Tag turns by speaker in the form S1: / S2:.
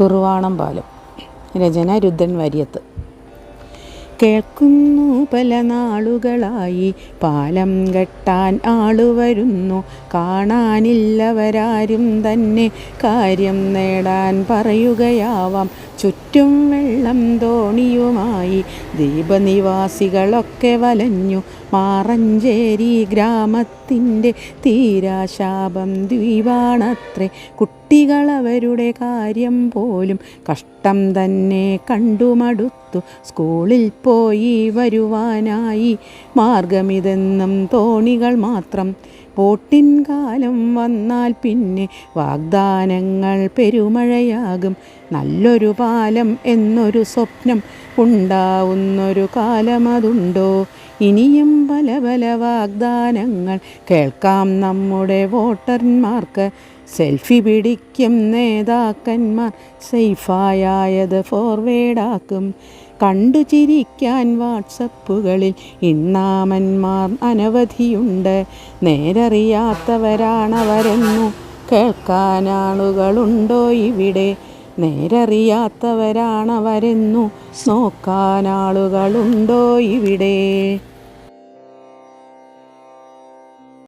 S1: തുറുവാണം പാലം. രചന രുദ്രൻ വര്യത്ത്. കേൾക്കുന്നു പല നാളുകളായി. പാലം കെട്ടാൻ ആളു വരുന്നു. കാണാനില്ലവരാരും തന്നെ കാര്യം നേടാൻ പറയുകയാവാം. ചുറ്റും വെള്ളം തോണിയുമായി. ദ്വീപനിവാസികളൊക്കെ വലഞ്ഞു. മാറഞ്ചേരി ഗ്രാമത്തിന്റെ തീരാശാപം ദ്വീപാണത്രേ. കുട്ടികളവരുടെ കാര്യം പോലും കഷ്ടം തന്നെ കണ്ടുമടുത്തു. സ്കൂളിൽ പോയി വരുവാനായി മാർഗമിതെന്നും തോണികൾ മാത്രം. പോട്ടിൻ കാലം വന്നാൽ പിന്നെ വാഗ്ദാനങ്ങൾ പെരുമഴയാകും. നല്ലൊരു പാലം എന്നൊരു സ്വപ്നം ഉണ്ടാവുന്നൊരു കാലമതുണ്ടോ? ഇനിയും പല പല വാഗ്ദാനങ്ങൾ കേൾക്കാം നമ്മുടെ വോട്ടർമാർക്ക്. സെൽഫി പിടിക്കും നേതാക്കന്മാർ. സേഫായത് ഫോർവേഡാക്കും. കണ്ടു ചിരിക്കാൻ വാട്സപ്പുകളിൽ ഇണ്ണാമന്മാർ അനവധിയുണ്ട്. നേരറിയാത്തവരാണവരെന്നു കേൾക്കാനാളുകളുണ്ടോ ഇവിടെ? നേരറിയാത്തവരാണവരെന്നു നോക്കാനാളുകളുണ്ടോ ഇവിടെ?